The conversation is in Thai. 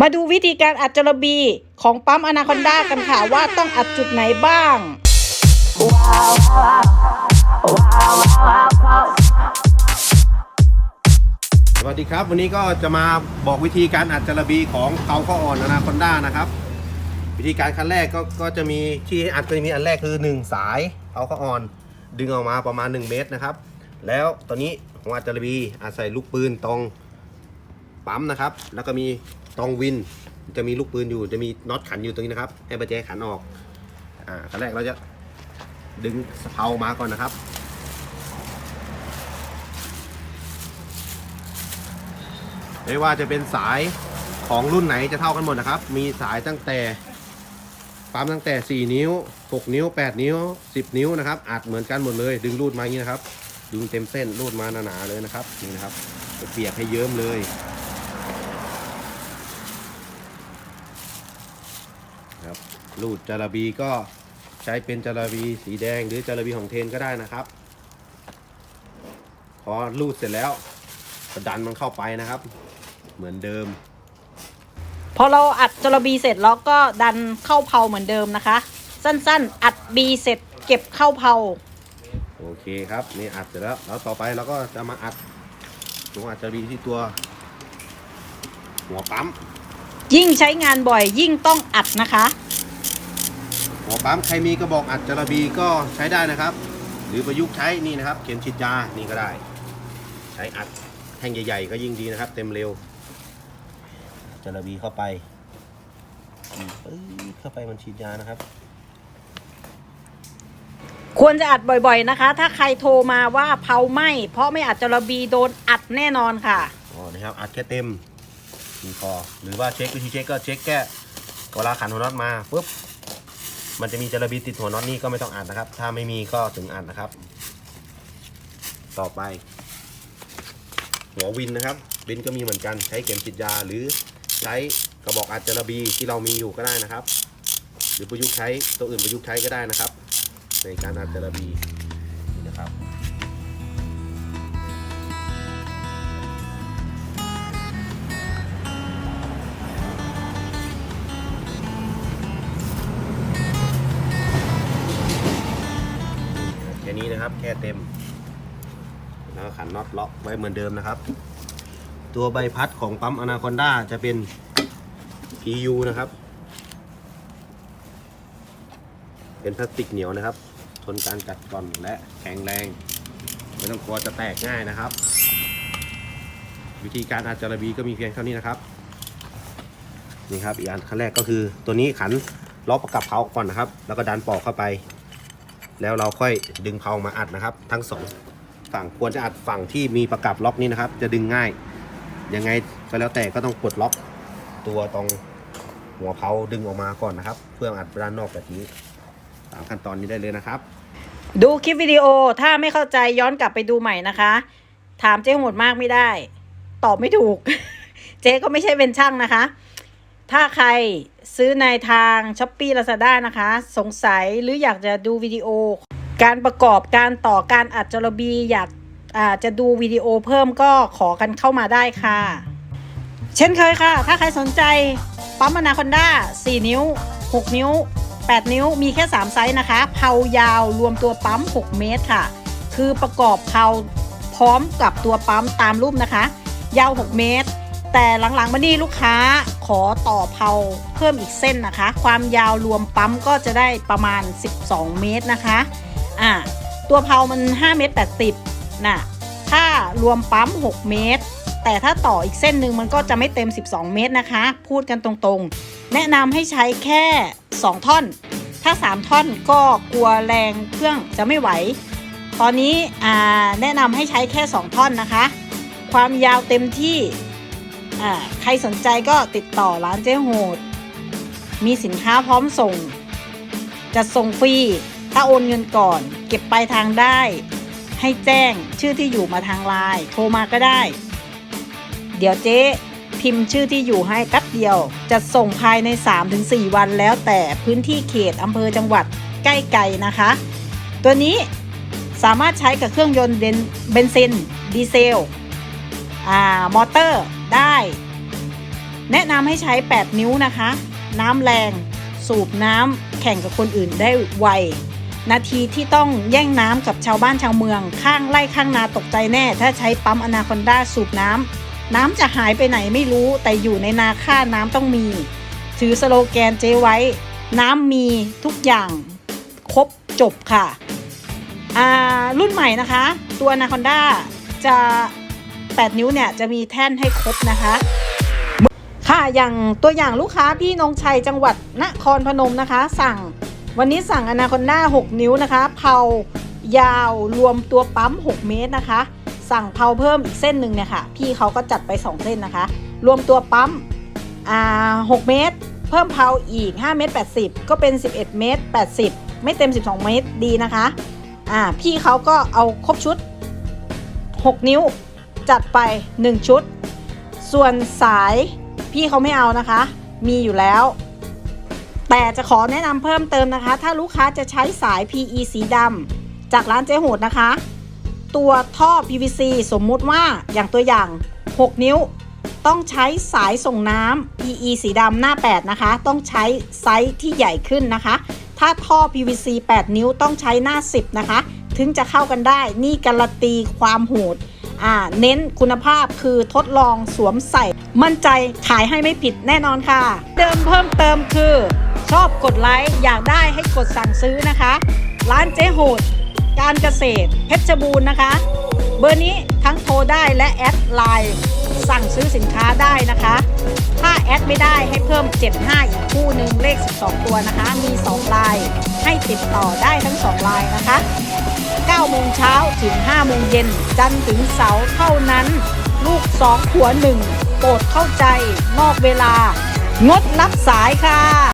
มาดูวิธีการอัดจระบีของปั๊มอนาคอนดากันค่ะว่าต้องอัดจุดไหนบ้าง สวัสดีครับ วันนี้ก็จะมาบอกวิธีการอัดจระบีของเขาข้ออ่อนอนาคอนด้านะครับ วิธีการขั้นแรกก็ก็จะมีที่อัดก็จะมีอันแรกคือ 1 สายเขาข้ออ่อน ดึงออกมาประมาณ 1 เมตรนะครับ แล้วตอนนี้หัวอัดจระบีอาศัยลูกปืนตรง ปั๊มนะครับ แล้วก็มีตรงวิน จะมีลูกปืนอยู่ จะมีน็อตขันอยู่ตรงนี้นะครับ ให้ประแจขันออก อ่าขั้นแรกเราจะดึงสะเพามาก่อนนะครับ ไม่ว่าจะเป็นสายของรุ่นไหนจะเท่ากันหมดนะครับ มีสายตั้งแต่ปั๊มตั้งแต่ 4 นิ้ว 6 นิ้ว 8 นิ้ว 10 นิ้วนะครับอัดเหมือนกันหมดเลย ดึงรูดมาอย่างนี้นะครับ ดึงเต็มเส้นรูดมาหนาๆเลยนะครับนี่นะครับจะเปียกให้เยิ้มเลยค รับรูดจาระบีก็ใช้เป็นจาระบีสีแดงหรือจาระบีของเทนก็ได้นะครับ พอรูดเสร็จแล้วก็ดันมันเข้าไปนะครับ เหมือนเดิม พอเราอัดจระบีเสร็จแล้วก็ดันเข้าเพาเหมือนเดิมนะคะ สั้นๆ อัดบีเสร็จเก็บเข้าเพาโอเคครับนี่อัดเสร็จแล้วแล้วต่อไปเราก็จะมาอัดหัวอัดจะมีที่ตัว หัวปั๊มยิ่งใช้งานบ่อยยิ่งต้องอัดนะคะ หัวปั๊มใครมีกระบอกอัดจระบีก็ใช้ได้นะครับ หรือประยุกต์ใช้นี่นะครับ เข็มฉีดยานี่ก็ได้ ใช้อัดแท่งใหญ่ ๆ ก็ยิ่งดีนะครับ เต็มเร็วจระบีเข้าไปอืมปึ๊บเข้าไปมันฉีดยานะครับควรจะอัดบ่อยๆนะคะ ถ้าใครโทรมาว่าเพาไหมเพราะไม่อัดจระบีโดนอัดแน่นอนค่ะอ๋อนะครับ อัดแค่เต็มมีพอหรือว่าเช็ควิธีเช็คก็เช็คแค่เวลาขันหัวน็อตมาปุ๊บ มันจะมีจระบีติดหัวน็อตนี่ก็ไม่ต้องอัดนะครับ ถ้าไม่มีก็ถึงอัดนะครับ ต่อไป หัววินนะครับวินก็มีเหมือนกันใช้เข็มฉีดยาหรือใช้กระบอกอัดจระบีที่เรามีอยู่ก็ได้นะครับ หรือประยุกต์ใช้ตัวอื่นประยุกต์ใช้ก็ได้นะครับ ในการอัดจระบีนี่นะครับ เต็ม แล้วขันน็อตล็อกไว้เหมือนเดิมนะครับ ตัวใบพัดของปั๊มอนาคอนด้าจะเป็น PU นะครับ เป็นพลาสติกเหนียวนะครับ ทนการกัดกร่อนและแข็งแรง ไม่ต้องกลัวจะแตกง่ายนะครับ วิธีการอัดจระบีก็มีเพียงเท่านี้นะครับ นี่ครับอีกอันขั้นแรกก็คือตัวนี้ขันล็อกประกับเขาก่อนนะครับ แล้วก็ดันปอกเข้าไป แล้วเราค่อยดึงเพลามาอัดนะครับ ทั้งสองฝั่งควรจะอัดฝั่งที่มีประกับล็อกนี้นะครับ จะดึงง่าย ยังไงก็แล้วแต่ก็ต้องปลดล็อกตัวตรงหัวเพลาดึงออกมาก่อนนะครับ เพื่ออัดด้านนอกแบบนี้ตามขั้นตอนนี้ได้เลยนะครับ ดูคลิปวิดีโอถ้าไม่เข้าใจย้อนกลับไปดูใหม่นะคะ ถามเจ๊โหดมากไม่ได้ ตอบไม่ถูก เจ๊ก็ไม่ใช่เป็นช่างนะคะ ถ้าใครซื้อในทางช้อปปี้ลาซาด้านะคะ สงสัยหรืออยากจะดูวิดีโอ การประกอบการต่อการอัดจรบีอยากอาจะดูวิดีโอเพิ่มก็ขอกันเข้ามาได้ค่ะ เช่นเคยค่ะ ถ้าใครสนใจปั๊มอนาคอนด้า4นิ้ว 6 นิ้ว 8 นิ้วมีแค่ 3 ไซส์นะคะเพายาวรวมตัวปั๊ม 6 เมตรค่ะ คือประกอบเพาพร้อมกับตัวปั๊มตามรูปนะคะ ยาว 6 เมตร แต่หลังๆมานี่ลูกค้าขอต่อเพาเพิ่มอีกเส้นนะคะ ความยาวรวมปั๊มก็จะได้ประมาณ 12 เมตรนะคะอ่าตัวเพามัน 5 เมตร 80น่ะถ้ารวมปั๊ม 6 เมตร แต่ถ้าต่ออีกเส้นหนึ่งมันก็จะไม่เต็ม 12 เมตรนะคะ พูดกันตรงๆ แนะนำให้ใช้แค่ 2 ท่อน ถ้า 3 ท่อนก็กลัวแรงเครื่องจะไม่ไหว ตอนนี้แนะนำให้ใช้แค่ 2 ท่อนนะคะ ความยาวเต็มที่ อ่าใครสนใจก็ติดต่อร้านเจ๊โหด มีสินค้าพร้อมส่ง จะส่งฟรี ถ้าโอนเงินก่อน เก็บปลายทางได้ ให้แจ้งชื่อที่อยู่มาทางไลน์โทรมาก็ได้ เดี๋ยวเจ๊พิมพ์ชื่อที่อยู่ให้แป๊บเดียว จะส่งภายใน 3-4 วันแล้วแต่พื้นที่เขตอำเภอจังหวัดใกล้ไกลนะคะ ตัวนี้สามารถใช้กับเครื่องยนต์เบนเบนซิน ดีเซล อ่า มอเตอร์ ได้ แนะนำให้ใช้ 8 นิ้วนะคะ น้ำแรงสูบน้ำแข่งกับคนอื่นได้ไว นาทีที่ต้องแย่งน้ำกับชาวบ้านชาวเมือง ข้างไร่ข้างนาตกใจแน่ ถ้าใช้ปั๊มอนาคอนดาสูบน้ำน้ำจะหายไปไหนไม่รู้ แต่อยู่ในนาค่าน้ำต้องมี ถือสโลแกนเจไว้ น้ำมีทุกอย่าง ครบจบค่ะรุ่นใหม่นะคะ ตัว Anaconda จะ 8 นิ้วเนี่ยจะมีแท่นให้ครบนะคะ ค่ะอย่างตัวอย่างลูกค้าพี่นงชัยจังหวัดนครพนมนะคะ สั่งวันนี้สั่ง Anaconda 6นิ้วนะคะ เผายาวรวมตัวปั๊ม 6 เมตรนะคะ สั่งเผาเพิ่มอีกเส้นหนึ่งเนี่ยค่ะ พี่เขาก็จัดไป 2 เส้นนะคะ รวมตัวปั๊มอ่า6เมตร เพิ่มเผาอีก5เมตร80 ก็เป็น 11 เมตร 80 ไม่เต็ม 12 เมตรดีนะคะอ่าพี่เขาก็เอาครบชุด 6 นิ้ว จัดไป 1 ชุด ส่วนสายพี่เขาไม่เอานะคะ มีอยู่แล้ว แต่จะขอแนะนำเพิ่มเติมนะคะ ถ้าลูกค้าจะใช้สาย PE สีดำจากร้านเจ๊โหดนะคะ ตัวท่อ PVC สมมุติว่าอย่างตัวอย่าง 6 นิ้ว ต้องใช้สายส่งน้ำ PE สีดำหน้า 8 นะคะ ต้องใช้ไซส์ที่ใหญ่ขึ้นนะคะ ถ้าท่อ PVC 8 นิ้วต้องใช้หน้า 10 นะคะ ถึงจะเข้ากันได้ นี่การันตีความโหด อ่าเน้นคุณภาพคือทดลองสวมใส่ มั่นใจขายให้ไม่ผิดแน่นอนค่ะ เดิมเพิ่มเติมคือ ชอบกดไลค์อยากได้ให้กดสั่งซื้อนะคะ ร้านเจ๊โหด การเกษตร เพชรบูรณ์นะคะ เบอร์นี้ทั้งโทรได้และแอดไลน์สั่งซื้อสินค้าได้นะคะ ถ้าแอดไม่ได้ให้เพิ่ม 75 อีกคู่หนึ่งเลข 12 ตัวนะคะ มี 2 ลาย ให้ติดต่อได้ทั้ง 2 ลายนะคะ 9โมงเช้าถึง5โมงเย็น จันทร์ถึงเสาร์เท่านั้น ลูก2หัว1โปรดเข้าใจนอกเวลา งดรับสายค่ะ